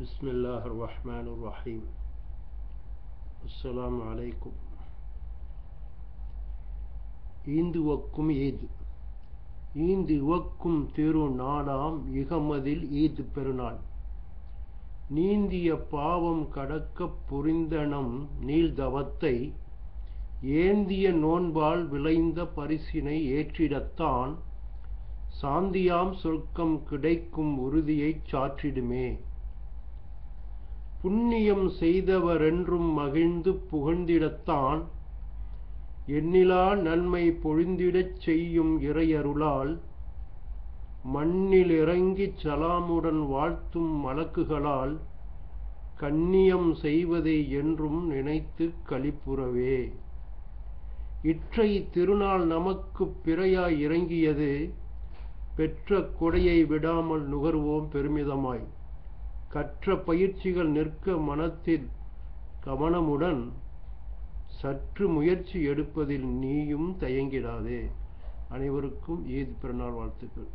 بسم الله الرحمن الرحيم السلام عليكم ஈந்துவக்கும் ஈத் ஈந்து உவக்கும் திரு நாளாம் இகமதில் ஈத் பெருநாள் நீந்திய பாவம் கடக்கப் புரிந்தனம் நீள்தவத்தை ஏந்திய நோன்பால் விளைந்த பரிசினை ஏற்றிடத்தான் சாந்தியாம் சொர்க்கம் கிடைக்கும் உறுதியைச் சாற்றிடுமே புண்ணியம் செய்தவரென்றும் மகிழ்ந்து புகழ்ந்திடத்தான் எண்ணிலா நன்மை பொழிந்திடச் செய்யும் இறையருளால் மண்ணில் இறங்கிச் சலாமுடன் வாழ்த்தும் மலக்குகளால் கண்ணியம் செய்வதை என்றும் நினைத்து களிப்புறவே. இற்றை திருநாள் நமக்குப் பிறையாய் இறங்கியது பெற்ற கொடையை விடாமல் நுகர்வோம் பெருமிதமாய். கற்ற பயிற்சிகள் நிற்க மனத்தில் கவனமுடன் சற்று முயற்சி எடுப்பதில் நீயும் தயங்கிடாதே. அனைவருக்கும் ஈத் பிறநாள் வாழ்த்துக்கள்.